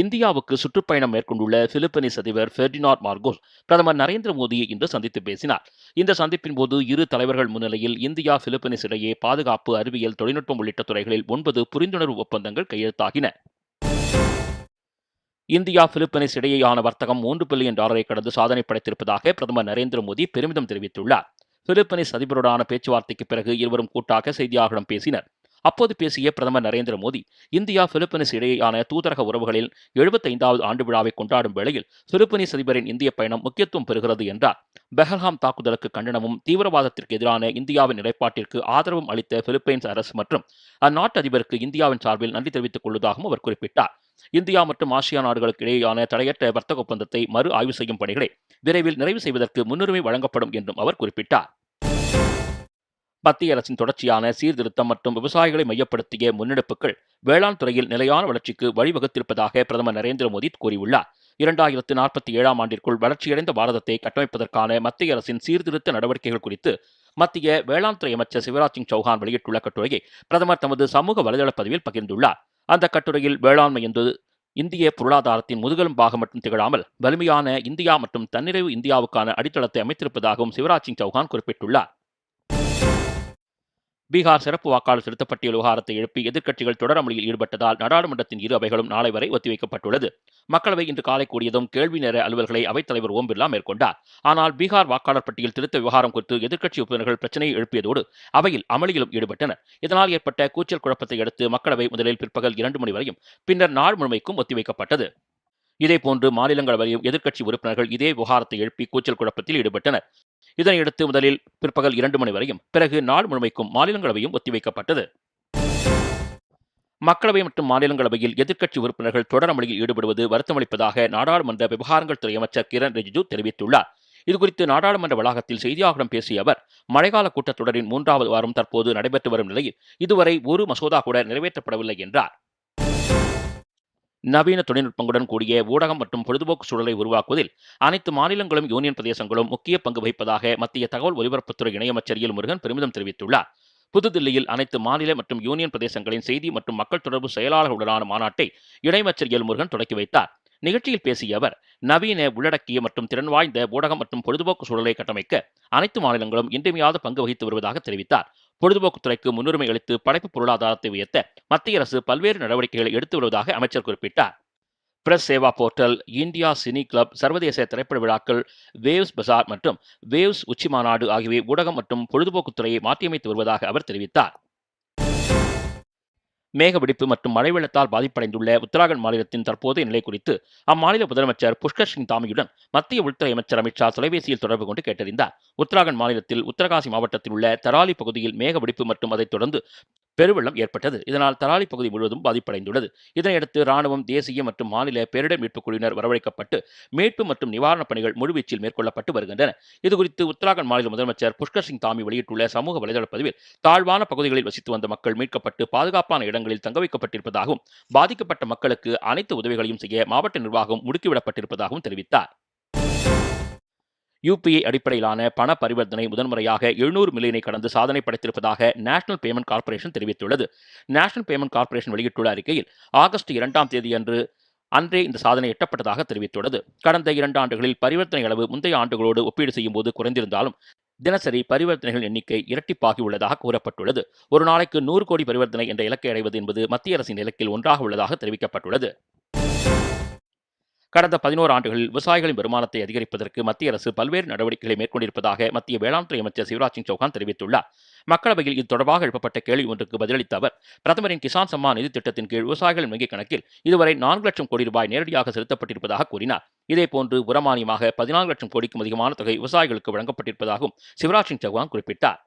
இந்தியாவுக்கு சுற்றுப்பயணம் மேற்கொண்டுள்ள பிலிப்பைனிஸ் அதிபர் ஃபெர்டினாட் மார்கோஸ் பிரதமர் நரேந்திர மோடியை இன்று சந்தித்து பேசினார். இந்த சந்திப்பின் போது இரு தலைவர்கள் முன்னிலையில் இந்தியா பிலிப்பைனிஸ் இடையே பாதுகாப்பு அறிவியல் தொழில்நுட்பம் உள்ளிட்ட துறைகளில் ஒன்பது புரிந்துணர்வு ஒப்பந்தங்கள் கையெழுத்தாகின. இந்தியா பிலிப்பைனிஸ் இடையேயான வர்த்தகம் மூன்று பில்லியன் டாலரை கடந்து சாதனை படைத்திருப்பதாக பிரதமர் நரேந்திர மோடி பெருமிதம் தெரிவித்துள்ளார். பிலிப்பைனிஸ் அதிபருடனான பேச்சுவார்த்தைக்கு பிறகு இருவரும் கூட்டாக செய்தியாளர்களிடம் பேசினர். அப்போது பேசிய பிரதமர் நரேந்திர மோடி இந்தியா பிலிப்பைன்ஸ் இடையேயான தூதரக உறவுகளில் எழுபத்தைந்தாவது ஆண்டு விழாவை கொண்டாடும் வேளையில் பிலிப்பைனிஸ் அதிபரின் இந்திய பயணம் முக்கியத்துவம் பெறுகிறது என்றார். பெஹல்காம் தாக்குதலுக்கு கண்டனமும் தீவிரவாதத்திற்கு எதிரான இந்தியாவின் நிலைப்பாட்டிற்கு ஆதரவும் அளித்த பிலிப்பைன்ஸ் அரசு மற்றும் அந்நாட்டு அதிபருக்கு இந்தியாவின் சார்பில் நன்றி தெரிவித்துக் கொள்வதாகவும் அவர் குறிப்பிட்டார். இந்தியா மற்றும் ஆசியா நாடுகளுக்கு இடையேயான தடையற்ற வர்த்தக ஒப்பந்தத்தை மறு ஆய்வு செய்யும் பணிகளை விரைவில் நிறைவு செய்வதற்கு முன்னுரிமை வழங்கப்படும் என்றும் அவர் குறிப்பிட்டார். மத்திய அரசின் தொடர்ச்சியான சீர்திருத்தம் மற்றும் விவசாயிகளை மையப்படுத்திய முன்னெடுப்புகள் வேளாண் துறையில் நிலையான வளர்ச்சிக்கு வழிவகுத்திருப்பதாக பிரதமர் நரேந்திர மோடி கூறியுள்ளார். இரண்டாயிரத்து நாற்பத்தி ஏழாம் ஆண்டிற்குள் வளர்ச்சியடைந்த பாரதத்தை கட்டமைப்பதற்கான மத்திய அரசின் சீர்திருத்த நடவடிக்கைகள் குறித்து மத்திய வேளாண் துறை அமைச்சர் சிவராஜ் சிங் சௌஹான் வெளியிட்டுள்ள கட்டுரையை பிரதமர் தமது சமூக வலைதள பதிவில் பகிர்ந்துள்ளார். அந்த கட்டுரையில் வேளாண்மை என்பது இந்திய பொருளாதாரத்தின் முதுகெலும்பாக மட்டும் திகழாமல் வலிமையான இந்தியா மற்றும் தன்னிறைவு இந்தியாவுக்கான அடித்தளத்தை அமைத்திருப்பதாகவும் சிவராஜ் சிங் சௌஹான் குறிப்பிட்டுள்ளார். பீகார் சிறப்பு வாக்காளர் திருத்தப்பட்டியல் விவகாரத்தை எழுப்பி எதிர்க்கட்சிகள் தொடர் அமளியில் ஈடுபட்டதால் நாடாளுமன்றத்தின் இரு அவைகளும் நாளை வரை ஒத்திவைக்கப்பட்டுள்ளது. மக்களவை இன்று காலை கூடியதும் கேள்வி நேர அலுவல்களை அவைத்தலைவர் ஓம் பிர்லா மேற்கொண்டார். ஆனால் பீகார் வாக்காளர் பட்டியல் திருத்த விவகாரம் குறித்து எதிர்க்கட்சி உறுப்பினர்கள் பிரச்சனையை எழுப்பியதோடு அவையில் அமளியிலும் ஈடுபட்டனர் இதனால் ஏற்பட்ட கூச்சல் குழப்பத்தை அடுத்து மக்களவை முதலில் பிற்பகல் இரண்டு மணி வரையும் பின்னர் நாள் முழுமைக்கும் ஒத்திவைக்கப்பட்டது. இதேபோன்று மாநிலங்களவையும் எதிர்க்கட்சி உறுப்பினர்கள் இதே விவகாரத்தை எழுப்பி கூச்சல் குழப்பத்தில் ஈடுபட்டனர். இதனையடுத்து முதலில் பிற்பகல் இரண்டு மணி வரையும் பிறகு நாள் முழுமைக்கும் மாநிலங்களவையும் ஒத்திவைக்கப்பட்டது. மக்களவை மற்றும் மாநிலங்களவையில் எதிர்க்கட்சி உறுப்பினர்கள் தொடர் அமளியில் ஈடுபடுவது வருத்தமளிப்பதாக நாடாளுமன்ற விவகாரங்கள் துறை அமைச்சர் கிரண் ரிஜிஜு தெரிவித்துள்ளார். இதுகுறித்து நாடாளுமன்ற வளாகத்தில் செய்தியாளர்களிடம் பேசிய அவர் மழைக்கால கூட்டத்தொடரின் மூன்றாவது வாரம் தற்போது நடைபெற்று வரும் நிலையில் இதுவரை ஒரு மசோதா கூட நிறைவேற்றப்படவில்லை என்றார். நவீன தொழில்நுட்பங்களுடன் கூடிய ஊடகம் மற்றும் பொழுதுபோக்கு சூழலை உருவாக்குவதில் அனைத்து மாநிலங்களும் யூனியன் பிரதேசங்களும் முக்கிய பங்கு வகிப்பதாக மத்திய தகவல் ஒலிபரப்புத்துறை இணையமைச்சர் எல் முருகன் பெருமிதம் தெரிவித்துள்ளார். புதுதில்லியில் அனைத்து மாநில மற்றும் யூனியன் பிரதேசங்களின் செய்தி மற்றும் மக்கள் தொடர்பு செயலாளர்களுடனான மாநாட்டை இணையமைச்சர் எல் முருகன் தொடக்கி வைத்தார். நிகழ்ச்சியில் பேசிய அவர் நவீன உள்ளடக்கிய மற்றும் திறன் வாய்ந்த ஊடகம் மற்றும் பொழுதுபோக்கு சூழலை கட்டமைக்க அனைத்து மாநிலங்களும் இன்றியமையாத பங்கு வகித்து வருவதாக தெரிவித்தார். பொழுதுபோக்கு துறைக்கு முன்னுரிமை அளித்து படைப்பு பொருளாதாரத்தை உயர்த்த மத்திய அரசு பல்வேறு நடவடிக்கைகளை எடுத்து வருவதாக அமைச்சர் குறிப்பிட்டார். Press Sewa portal India cine club சர்வதேச திரைப்பட விழாக்கள் வேவ்ஸ் பசார் மற்றும் வேவ்ஸ் உச்சி மாநாடு ஆகியவை ஊடகம் மற்றும் பொழுதுபோக்குத்துறையை மாற்றியமைத்து வருவதாக அவர் தெரிவித்தார். மேகவெடிப்பு மற்றும் மழை வெள்ளத்தால் பாதிப்படைந்துள்ள உத்தராகண்ட் மாநிலத்தின் தற்போதைய நிலை குறித்து அம்மாநில முதலமைச்சர் புஷ்கர் சிங் தாமியுடன் மத்திய உள்துறை அமைச்சர் அமித்ஷா தொலைபேசியில் தொடர்பு கொண்டு கேட்டறிந்தார். உத்தராகண்ட் மாநிலத்தில் உத்தரகாசி மாவட்டத்தில் உள்ள தராலி பகுதியில் மேகவெடிப்பு மற்றும் அதைத் தொடர்ந்து பெருவெள்ளம் ஏற்பட்டது. இதனால் தலாளி பகுதி முழுவதும் பாதிப்படைந்துள்ளது. இதனையடுத்து ராணுவம் தேசிய மற்றும் மாநில பேரிடர் மீட்புக் குழுவினர் வரவழைக்கப்பட்டு மீட்பு மற்றும் நிவாரணப் பணிகள் முழுவீச்சில் மேற்கொள்ளப்பட்டு வருகின்றன. இதுகுறித்து உத்தராகண்ட் மாநில முதலமைச்சர் புஷ்கர் சிங் தாமி வெளியிட்டுள்ள சமூக வலைதள பதிவில் தாழ்வான பகுதிகளில் வசித்து வந்த மக்கள் மீட்கப்பட்டு பாதுகாப்பான இடங்களில் தங்க வைக்கப்பட்டிருப்பதாகவும் பாதிக்கப்பட்ட மக்களுக்கு அனைத்து உதவிகளையும் செய்ய மாவட்ட நிர்வாகம் முடுக்கிவிடப்பட்டிருப்பதாகவும் தெரிவித்தார். யூபிஐ அடிப்படையிலான பண பரிவர்த்தனை முதன்முறையாக எழுநூறு மில்லியனை கடந்து சாதனை படைத்திருப்பதாக நேஷனல் பேமெண்ட் கார்ப்பரேஷன் தெரிவித்துள்ளது. நேஷனல் பேமெண்ட் கார்ப்பரேஷன் வெளியிட்டுள்ள அறிக்கையில் ஆகஸ்ட் இரண்டாம் தேதியன்று அன்றே இந்த சாதனை எட்டப்பட்டதாக தெரிவித்துள்ளது. கடந்த இரண்டு ஆண்டுகளில் பரிவர்த்தனை அளவு முந்தைய ஆண்டுகளோடு ஒப்பீடு செய்யும்போது குறைந்திருந்தாலும் தினசரி பரிவர்த்தனைகள் எண்ணிக்கை இரட்டிப்பாகி உள்ளதாக கூறப்பட்டுள்ளது. ஒரு நாளைக்கு நூறு கோடி பரிவர்த்தனை என்ற இலக்கை அடைவது என்பது மத்திய அரசின் இலக்கில் ஒன்றாக உள்ளதாக தெரிவிக்கப்பட்டுள்ளது. கடந்த பதினோரு ஆண்டுகளில் விவசாயிகளின் வருமானத்தை அதிகரிப்பதற்கு மத்திய அரசு பல்வேறு நடவடிக்கைகளை மேற்கொண்டிருப்பதாக மத்திய வேளாண்துறை அமைச்சர் சிவராஜ் சிங் சௌகான் தெரிவித்துள்ளார். மக்களவையில் இது தொடர்பாக எழுப்பப்பட்ட கேள்வி ஒன்றுக்கு பதிலளித்த அவர் பிரதமரின் கிசான் சம்மான் நிதி திட்டத்தின் கீழ் விவசாயிகளின் வங்கிக் கணக்கில் இதுவரை நான்கு லட்சம் கோடி ரூபாய் நேரடியாக செலுத்தப்பட்டிருப்பதாக கூறினார். இதேபோன்று உரமானியமாக பதினான்கு லட்சம் கோடிக்கும் அதிகமான தொகை விவசாயிகளுக்கு வழங்கப்பட்டிருப்பதாகவும் சிவராஜ் சிங் சௌகான் குறிப்பிட்டார்.